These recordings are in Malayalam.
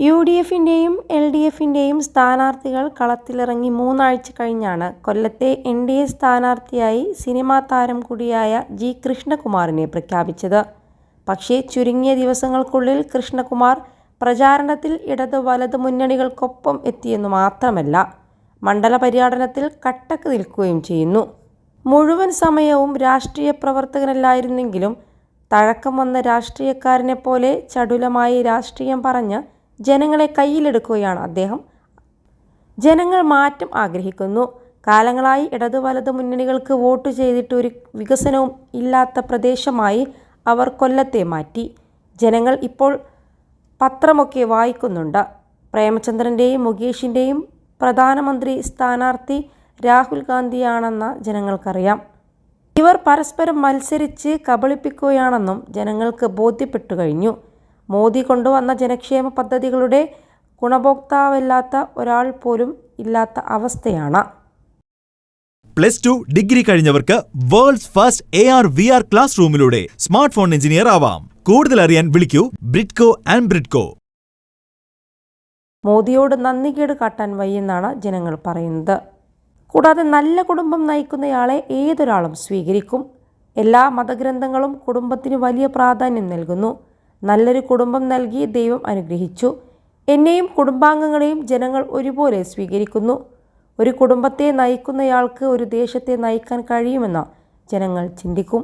യു ഡി എഫിന്റെയും എൽ ഡി എഫിന്റെയും സ്ഥാനാർത്ഥികൾ കളത്തിലിറങ്ങി മൂന്നാഴ്ച കഴിഞ്ഞാണ് കൊല്ലത്തെ എൻ ഡി എ സ്ഥാനാർത്ഥിയായി സിനിമാ താരം കൂടിയായ ജി കൃഷ്ണകുമാറിനെ പ്രഖ്യാപിച്ചത്. പക്ഷേ ചുരുങ്ങിയ ദിവസങ്ങൾക്കുള്ളിൽ കൃഷ്ണകുമാർ പ്രചാരണത്തിൽ ഇടത് വലത് മുന്നണികൾക്കൊപ്പം എത്തിയെന്നു മാത്രമല്ല മണ്ഡല പര്യടനത്തിൽ കട്ടക്ക് നിൽക്കുകയും ചെയ്യുന്നു. മുഴുവൻ സമയവും രാഷ്ട്രീയ പ്രവർത്തകനല്ലായിരുന്നെങ്കിലും തഴക്കം വന്ന രാഷ്ട്രീയക്കാരനെ പോലെ ചടുലമായി രാഷ്ട്രീയം പറഞ്ഞ് ജനങ്ങളെ കയ്യിലെടുക്കുകയാണ് അദ്ദേഹം. ജനങ്ങൾ മാറ്റം ആഗ്രഹിക്കുന്നു. കാലങ്ങളായി ഇടതു വലത് മുന്നണികൾക്ക് വോട്ട് ചെയ്തിട്ട് ഒരു വികസനവും ഇല്ലാത്ത പ്രദേശമായി അവർ കൊല്ലത്തെ മാറ്റി. ജനങ്ങൾ ഇപ്പോൾ പത്രമൊക്കെ വായിക്കുന്നുണ്ട്. പ്രേമചന്ദ്രന്റെയും മുകേഷിന്റെയും പ്രധാനമന്ത്രി സ്ഥാനാർത്ഥി രാഹുൽ ഗാന്ധിയാണെന്ന ജനങ്ങൾക്കറിയാം. ഇവർ പരസ്പരം മത്സരിച്ച് കബളിപ്പിക്കുകയാണെന്നും ജനങ്ങൾക്ക് ബോധ്യപ്പെട്ടു കഴിഞ്ഞു. മോദി കൊണ്ടുവന്ന ജനക്ഷേമ പദ്ധതികളുടെ ഗുണഭോക്താവല്ലാത്ത ഒരാൾ പോലും ഇല്ലാത്ത അവസ്ഥയാണ്. Plus two degree കഴിഞ്ഞവർക്ക് world's first A R V R class റൂമിലൂടെ smart phone engineer ആവാം. കൂടുതൽ അറിയാൻ വിളിക്കൂ ബ്രിഡ്കോ ആൻഡ് ബ്രിഡ്കോ. മോദിയോട് നന്ദികേട് കാട്ടാൻ വയ്യെന്നാണ് ജനങ്ങൾ പറയുന്നത്. കൂടാതെ നല്ല കുടുംബം നയിക്കുന്നയാളെ ഏതൊരാളും സ്വീകരിക്കും. എല്ലാ മതഗ്രന്ഥങ്ങളും കുടുംബത്തിന് വലിയ പ്രാധാന്യം നൽകുന്നു. നല്ലൊരു കുടുംബം നൽകി ദൈവം അനുഗ്രഹിച്ചു. എന്നെയും കുടുംബാംഗങ്ങളെയും ജനങ്ങൾ ഒരുപോലെ സ്വീകരിക്കുന്നു. ഒരു കുടുംബത്തെ നയിക്കുന്നയാൾക്ക് ഒരു ദേശത്തെ നയിക്കാൻ കഴിയുമെന്ന് ജനങ്ങൾ ചിന്തിക്കും.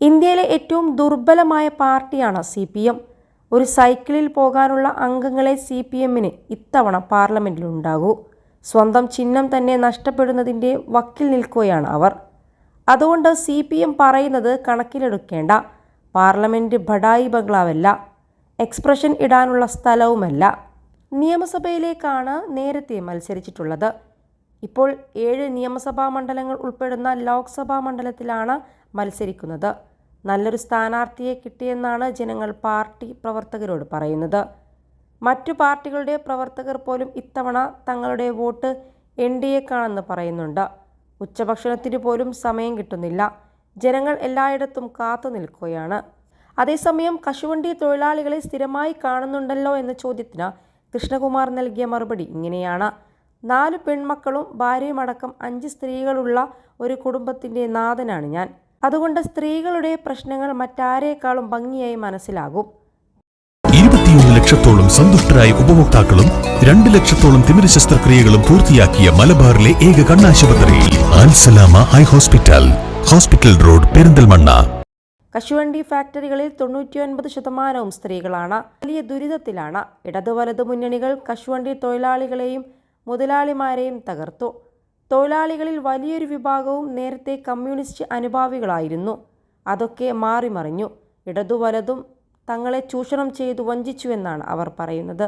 ഇന്ത്യയിലെ ഏറ്റവും ദുർബലമായ പാർട്ടിയാണ് സി പി എം. ഒരു സൈക്കിളിൽ പോകാനുള്ള അംഗങ്ങളെ സി പി എമ്മിന് ഇത്തവണ പാർലമെന്റിലുണ്ടാകൂ സ്വന്തം ചിഹ്നം തന്നെ നഷ്ടപ്പെടുന്നതിന്റെ വക്കിൽ നിൽക്കുകയാണ് അവർ. അതുകൊണ്ട് സി പി എം പറയുന്നത് കണക്കിലെടുക്കേണ്ട. പാർലമെന്റ് ഭടായി ബംഗ്ലാവല്ല എക്സ്പ്രഷൻ ഇടാനുള്ള സ്ഥലവുമല്ല. നിയമസഭയിലേക്കാണ് നേരത്തെ മത്സരിച്ചിട്ടുള്ളത്. ഇപ്പോൾ ഏഴ് നിയമസഭാ മണ്ഡലങ്ങൾ ഉൾപ്പെടുന്ന ലോക്സഭാ മണ്ഡലത്തിലാണ് മത്സരിക്കുന്നത്. നല്ലൊരു സ്ഥാനാർത്ഥിയെ കിട്ടിയെന്നാണ് ജനങ്ങൾ പാർട്ടി പ്രവർത്തകരോട് പറയുന്നത്. മറ്റു പാർട്ടികളുടെ പ്രവർത്തകർ പോലും ഇത്തവണ തങ്ങളുടെ വോട്ട് എൻ ഡി എക്കാണെന്ന് പറയുന്നുണ്ട്. ഉച്ചഭക്ഷണത്തിന് പോലും സമയം കിട്ടുന്നില്ല. ജനങ്ങൾ എല്ലായിടത്തും കാത്തു നിൽക്കുകയാണ്. അതേസമയം കശുവണ്ടി തൊഴിലാളികളെ സ്ഥിരമായി കാണുന്നുണ്ടല്ലോ എന്ന ചോദ്യത്തിന് കൃഷ്ണകുമാർ നൽകിയ മറുപടി ഇങ്ങനെയാണ്. നാല് പെൺമക്കളും ഭാര്യയുമടക്കം അഞ്ച് സ്ത്രീകളുള്ള ഒരു കുടുംബത്തിന്റെ നാഥനാണ് ഞാൻ. അതുകൊണ്ട് സ്ത്രീകളുടെ പ്രശ്നങ്ങൾ മറ്റാരേക്കാളും ഭംഗിയായി മനസ്സിലാകും. ഇരുപത്തിയൊന്ന് ലക്ഷത്തോളം സന്തുഷ്ടരായ ഉപഭോക്താക്കളും രണ്ട് ലക്ഷത്തോളം തിമിര ശസ്ത്രക്രിയകളും പൂർത്തിയാക്കിയ മലബാറിലെ ഏക കണ്ണാശുപത്രി Al Salama high hospital. Hospital road Perinthalmanna. കശുവണ്ടി ഫാക്ടറികളിൽ തൊണ്ണൂറ്റിയൊൻപത് ശതമാനവും സ്ത്രീകളാണ്. വലിയ ദുരിതത്തിലാണ്. ഇടതു വലത് മുന്നണികൾ കശുവണ്ടി തൊഴിലാളികളെയും മുതലാളിമാരെയും തകർത്തു. തൊഴിലാളികളിൽ വലിയൊരു വിഭാഗവും നേരത്തെ കമ്മ്യൂണിസ്റ്റ് അനുഭാവികളായിരുന്നു. അതൊക്കെ മാറിമറിഞ്ഞു. ഇടതു വലതും തങ്ങളെ ചൂഷണം ചെയ്തു വഞ്ചിച്ചുവെന്നാണ് അവർ പറയുന്നത്.